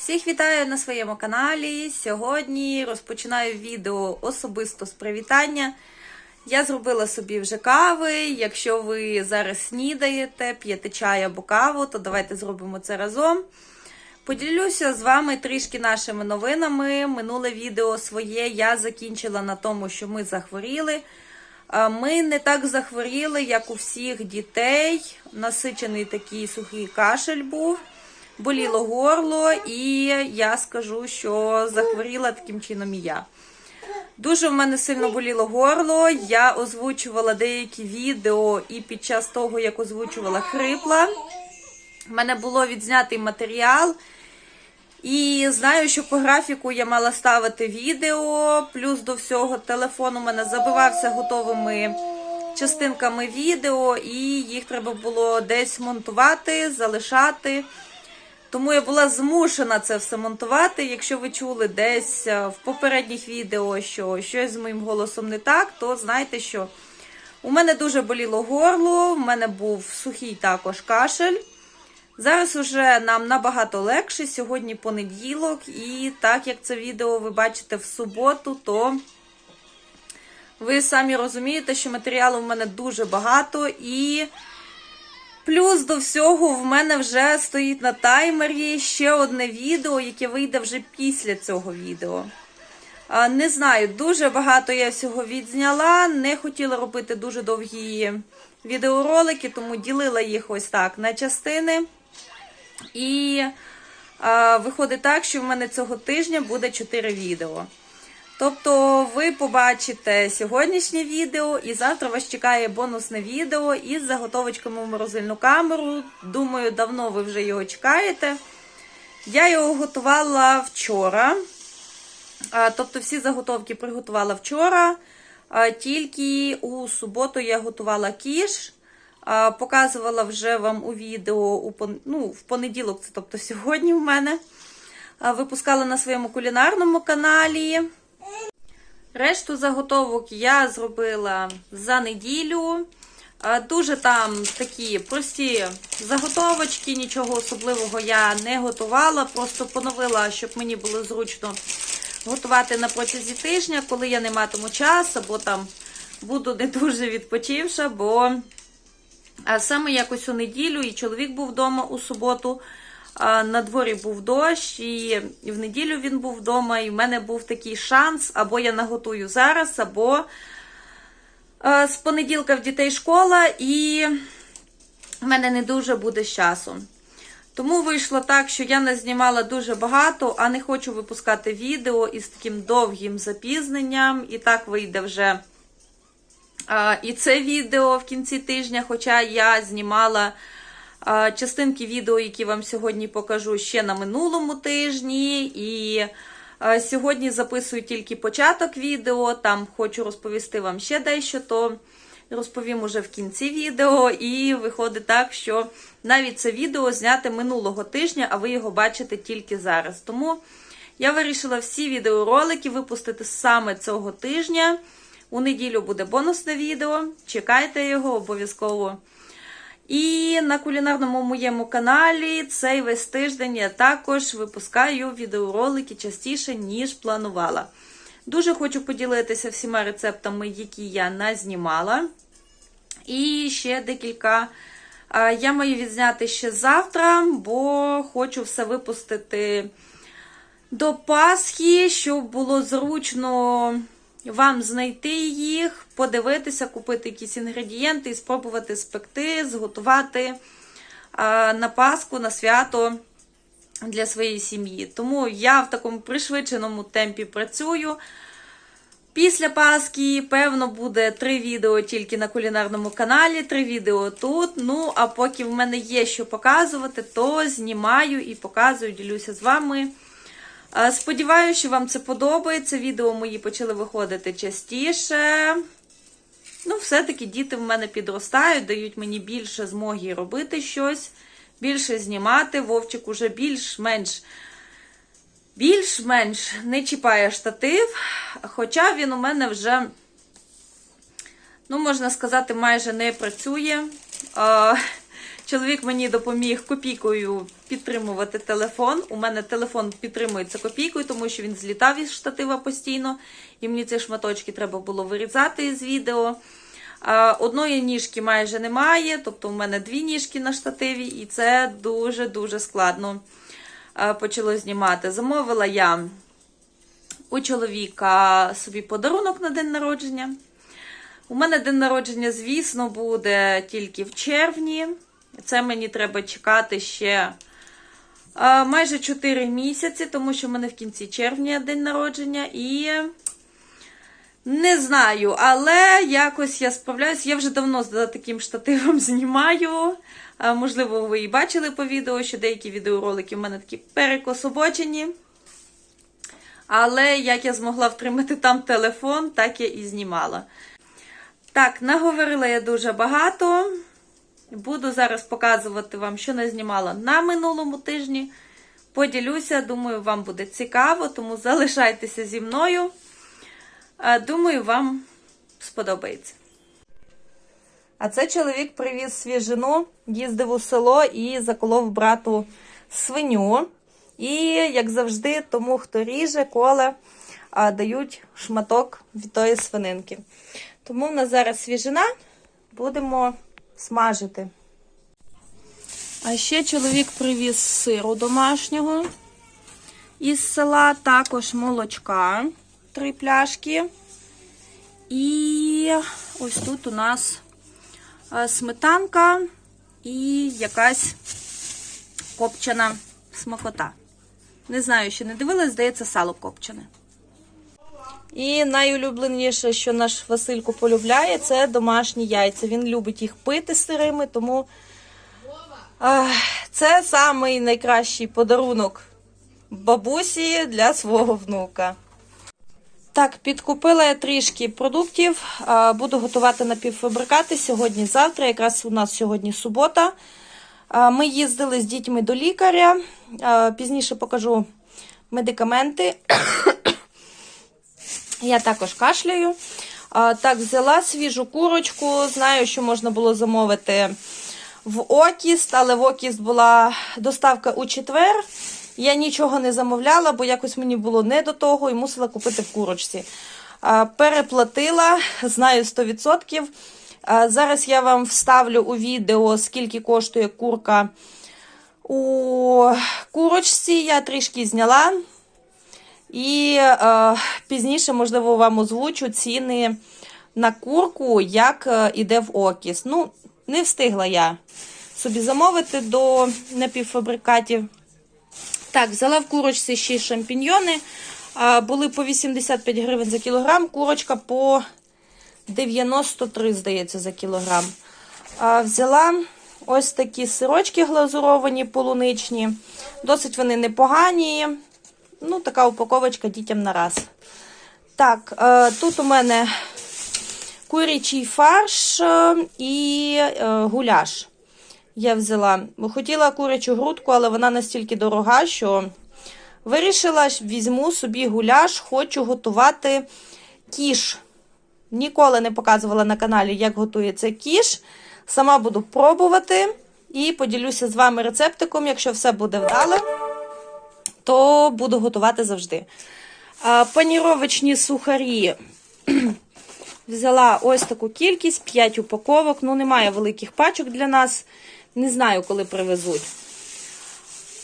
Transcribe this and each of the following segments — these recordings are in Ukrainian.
Всіх вітаю на своєму каналі. Сьогодні розпочинаю відео особисто з привітання. Я зробила собі вже кави. Якщо ви зараз снідаєте, п'єте чай або каву, то давайте зробимо це разом. Поділюся з вами трішки нашими новинами. Минуле відео своє я закінчила на тому, що ми захворіли. Ми не так захворіли, як у всіх дітей. Насичений такий сухий кашель був, боліло горло, і я скажу, що захворіла таким чином і я. Дуже в мене сильно боліло горло. Я озвучувала деякі відео, і під час того, як озвучувала, хрипла. У мене було відзнятий матеріал. І знаю, що по графіку я мала ставити відео, плюс до всього телефон у мене забивався готовими частинками відео, і їх треба було десь монтувати, залишати. Тому я була змушена це все монтувати. Якщо ви чули десь е, в попередніх відео, що щось з моїм голосом не так, то знайте, що у мене дуже боліло горло, в мене був сухий також кашель. Зараз уже нам набагато легше. Сьогодні понеділок, і так як це відео ви бачите в суботу, то ви самі розумієте, що матеріалу в мене дуже багато, і плюс до всього в мене вже стоїть на таймері ще одне відео, яке вийде вже після цього відео. Не знаю, дуже багато я всього відзняла. Не хотіла робити дуже довгі відеоролики, тому ділила їх ось так на частини. І виходить так, що в мене цього тижня буде 4 відео. Тобто ви побачите сьогоднішнє відео, і завтра вас чекає бонусне відео із заготовочками в морозильну камеру. Думаю, давно ви вже його чекаєте. Я його готувала вчора. Тобто всі заготовки приготувала вчора. Тільки у суботу я готувала кіш. Показувала вже вам у відео ну, в понеділок, це тобто сьогодні в мене. Випускала на своєму кулінарному каналі. Решту заготовок я зробила за неділю. Дуже там такі прості заготовочки, нічого особливого я не готувала, просто поновила, щоб мені було зручно готувати на протязі тижня, коли я не матиму час, або там буду не дуже відпочивша, бо саме якось у неділю і чоловік був вдома у суботу. На дворі був дощ, і в неділю він був вдома, і в мене був такий шанс, або я наготую зараз, або з понеділка в дітей школа, і в мене не дуже буде часу. Тому вийшло так, що я не знімала дуже багато, а не хочу випускати відео із таким довгим запізненням. І так вийде вже і це відео в кінці тижня, хоча я знімала частинки відео, які вам сьогодні покажу ще на минулому тижні. І сьогодні записую тільки початок відео. Там хочу розповісти вам ще дещо, то розповім уже в кінці відео. І виходить так, що навіть це відео зняте минулого тижня, а ви його бачите тільки зараз. Тому я вирішила всі відеоролики випустити саме цього тижня. У неділю буде бонусне відео. Чекайте його обов'язково. І на кулінарному моєму каналі цей весь тиждень я також випускаю відеоролики частіше, ніж планувала. Дуже хочу поділитися всіма рецептами, які я назнімала. І ще декілька я маю відзняти ще завтра, бо хочу все випустити до Пасхи, щоб було зручно вам знайти їх, подивитися, купити якісь інгредієнти і спробувати спекти, зготувати на Пасху, на свято для своєї сім'ї. Тому я в такому пришвидшеному темпі працюю. Після Пасхи, певно, буде три відео тільки на кулінарному каналі, три відео тут. Ну, а поки в мене є що показувати, то знімаю і показую, ділюся з вами. Е, Сподіваюся, що вам це подобається. Відео мої почали виходити частіше. Ну, все-таки діти в мене підростають, дають мені більше змоги робити щось, більше знімати. Вовчик уже більш-менш більш-менш не чіпає штатив, хоча він у мене вже, ну, можна сказати, майже не працює. Чоловік мені допоміг копійкою підтримувати телефон. У мене телефон підтримується копійкою, тому що він злітав із штатива постійно, і мені ці шматочки треба було вирізати із відео. Одної ніжки майже немає, тобто у мене дві ніжки на штативі, і це дуже-дуже складно почало знімати. Замовила я у чоловіка собі подарунок на день народження. У мене день народження, звісно, буде тільки в червні. Це мені треба чекати ще а, майже 4 місяці, тому що в мене в кінці червня день народження. І не знаю, але якось я справляюсь. Я вже давно за таким штативом знімаю. А, можливо, ви і бачили по відео, що деякі відеоролики в мене такі перекособочені. Але як я змогла втримати там телефон, так я і знімала. Так, наговорила я дуже багато. Буду зараз показувати вам, що не знімала на минулому тижні. Поділюся, думаю, вам буде цікаво, тому залишайтеся зі мною. Е, Думаю, вам сподобається. А це чоловік привіз свіжину, їздив у село і заколов брату свиню. І, як завжди, тому хто ріже, коле, дають шматок від тої свининки. Тому в нас зараз свіжина, будемо смажити. А ще чоловік привіз сиру домашнього із села, також молочка, три пляшки. І ось тут у нас е, сметанка і якась копчена смакота. Не знаю, ще не дивилась, здається, сало копчене. І найулюбленіше, що наш Василько полюбляє, це домашні яйця. Він любить їх пити сирими, тому це самий найкращий подарунок бабусі для свого внука. Так, підкупила я трішки продуктів. Буду готувати напівфабрикати сьогодні-завтра. Якраз у нас сьогодні субота. Ми їздили з дітьми до лікаря. Пізніше покажу медикаменти. Я також кашляю. Так, взяла свіжу курочку. Знаю, що можна було замовити в Окіст, але в Окіст була доставка у четвер. Я нічого не замовляла, бо якось мені було не до того і мусила купити в курочці. Переплатила, знаю 100%. Зараз я вам вставлю у відео, скільки коштує курка у курочці. Я трішки зняла. І е, пізніше, можливо, вам озвучу ціни на курку, як е, іде в окіс. Ну, не встигла я собі замовити до напівфабрикатів. Так, взяла в курочці ще шампіньйони. Були по 85 гривень за кілограм, курочка по 93, здається, за кілограм. Взяла ось такі сирочки глазуровані полуничні. Досить вони непогані. Ну, така упаковочка дітям на раз. Так, е, тут у мене курячий фарш е, і е, гуляш. Я взяла. Хотіла курячу грудку, але вона настільки дорога, що вирішила, візьму собі гуляш, хочу готувати кіш. Ніколи не показувала на каналі, як готується кіш. Сама буду пробувати і поділюся з вами рецептиком, якщо все буде вдале то буду готувати завжди. Паніровочні сухарі взяла ось таку кількість, 5 упаковок. Ну, немає великих пачок для нас. Не знаю, коли привезуть.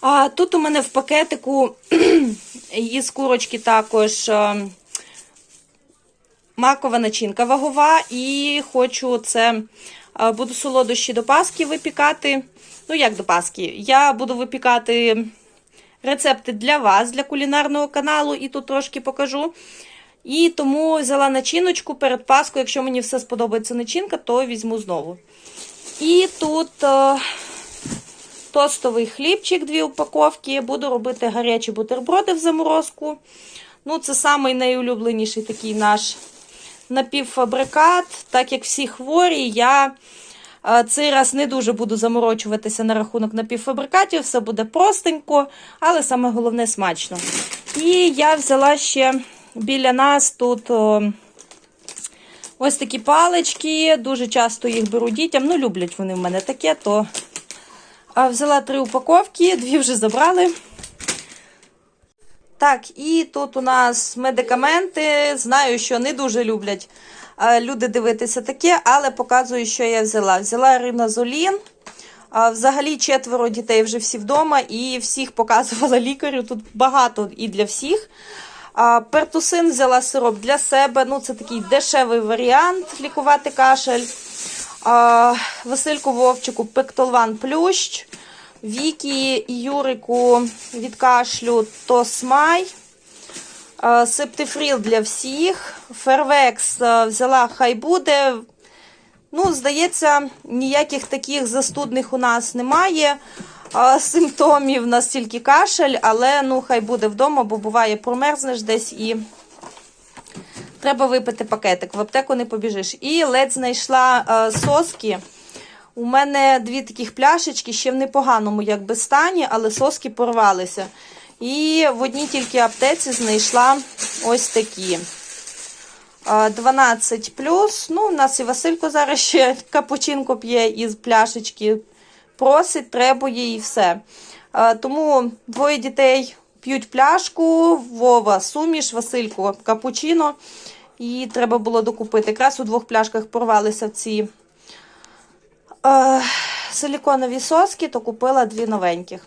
А тут у мене в пакетику із курочки також макова начинка вагова. І хочу це, буду солодощі до Паски випікати. Ну, як до Паски? Я буду випікати рецепти для вас, для кулінарного каналу, і тут трошки покажу. І тому взяла начиночку перед Паскою. Якщо мені все сподобається начинка, то візьму знову. І тут е, тостовий хлібчик, дві упаковки. Буду робити гарячі бутерброди в заморозку. Ну, Це самий найулюбленіший такий наш напівфабрикат. Так як всі хворі, я. Цей раз не дуже буду заморочуватися на рахунок напівфабрикатів, все буде простенько, але саме головне смачно. І я взяла ще біля нас тут ось такі палички. Дуже часто їх беру дітям. Ну, люблять вони в мене таке, то Взяла три упаковки, дві вже забрали. Так, і тут у нас медикаменти. Знаю, що не дуже люблять люди дивитися таке, але показую, що я взяла. Взяла ринозолін. Взагалі четверо дітей вже всі вдома, і всіх показувала лікарю. Тут багато і для всіх. Пертусин взяла сироп для себе. Ну, це такий дешевий варіант лікувати кашель. Васильку Вовчику пектолван плющ. Вікі і Юрику від кашлю Тосмай. Септифріл для всіх. Фервекс взяла хай буде. Ну, здається, ніяких таких застудних у нас немає. Симптомів у нас тільки кашель, але ну, хай буде вдома, бо буває, промерзнеш десь і треба випити пакетик. В аптеку не побіжиш. І ледь знайшла соски. У мене дві таких пляшечки, ще в непоганому якби стані, але соски порвалися. І в одній тільки аптеці знайшла ось такі. А, 12 Ну, у нас і Василько зараз ще капучинко п'є із пляшечки. Просить, требує і все. Тому двоє дітей п'ють пляшку, Вова суміш, Василько капучино. І треба було докупити. Якраз у двох пляшках порвалися ці е, силіконові соски, то купила дві новеньких.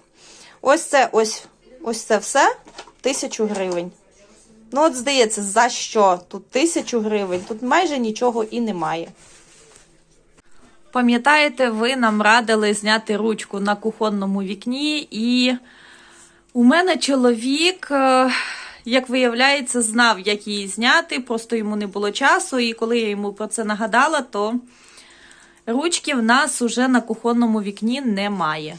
Ось це ось, ось це все тисячу гривень. Ну, от здається, за що? Тут тисячу гривень, тут майже нічого і немає. Пам'ятаєте, ви нам радили зняти ручку на кухонному вікні, і у мене чоловік, е, як виявляється, знав, як її зняти, просто йому не було часу. І коли я йому про це нагадала, то ручки в нас уже на кухонному вікні немає.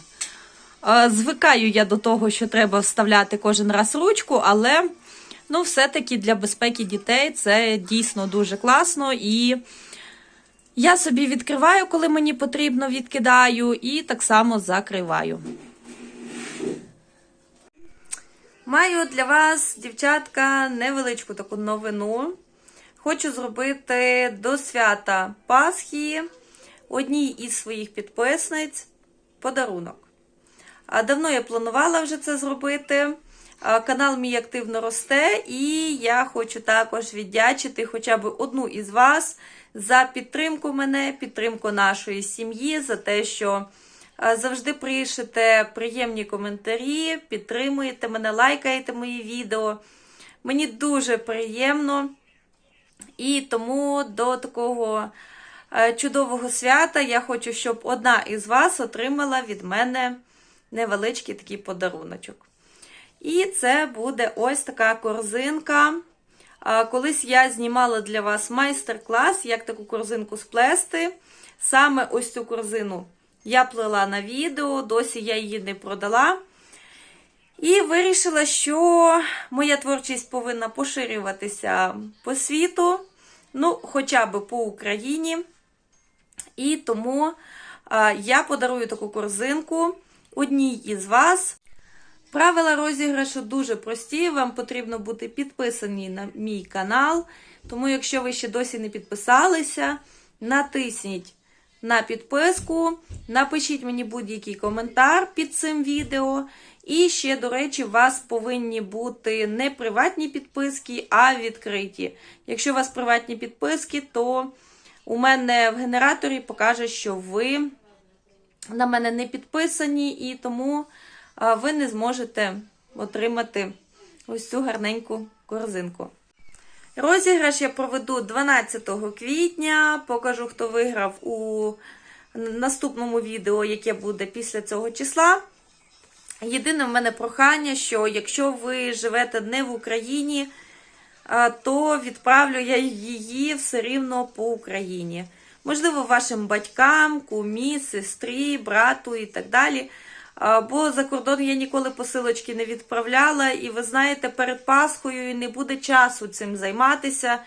Е, Звикаю я до того, що треба вставляти кожен раз ручку, але ну, все-таки для безпеки дітей це дійсно дуже класно. І я собі відкриваю, коли мені потрібно, відкидаю, і так само закриваю. Маю для вас, дівчатка, невеличку таку новину. Хочу зробити до свята Пасхи одній із своїх підписниць подарунок. Давно я планувала вже це зробити. Канал мій активно росте, і я хочу також віддячити хоча б одну із вас за підтримку мене, підтримку нашої сім'ї, за те, що завжди пишете приємні коментарі, підтримуєте мене, лайкаєте мої відео. Мені дуже приємно. І тому до такого чудового свята я хочу, щоб одна із вас отримала від мене невеличкий такий подаруночок. І це буде ось така корзинка. Колись я знімала для вас майстер-клас, як таку корзинку сплести. Саме ось цю корзину я плела на відео, досі я її не продала. І вирішила, що моя творчість повинна поширюватися по світу, ну, хоча б по Україні. І тому я подарую таку корзинку одній із вас. Правила розіграшу дуже прості. Вам потрібно бути підписані на мій канал. Тому, якщо ви ще досі не підписалися, натисніть на підписку, напишіть мені будь-який коментар під цим відео. І ще, до речі, у вас повинні бути не приватні підписки, а відкриті. Якщо у вас приватні підписки, то у мене в генераторі покаже, що ви на мене не підписані, і тому ви не зможете отримати ось цю гарненьку корзинку. Розіграш я проведу 12 квітня. Покажу, хто виграв у наступному відео, яке буде після цього числа. Єдине в мене прохання, що якщо ви живете не в Україні, то відправлю я її все рівно по Україні. Можливо, вашим батькам, кумі, сестрі, брату і так далі. Бо за кордон я ніколи посилочки не відправляла, і ви знаєте, перед Пасхою не буде часу цим займатися.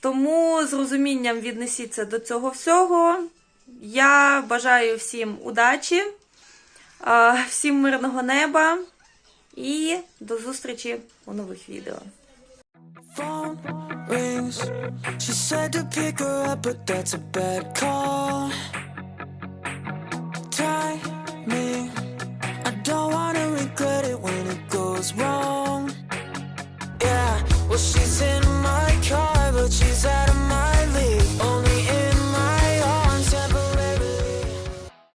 Тому з розумінням віднесіться до цього всього. Я бажаю всім удачі, всім мирного неба і до зустрічі у нових відео. Rings. She said to pick her up, but that's a bad call.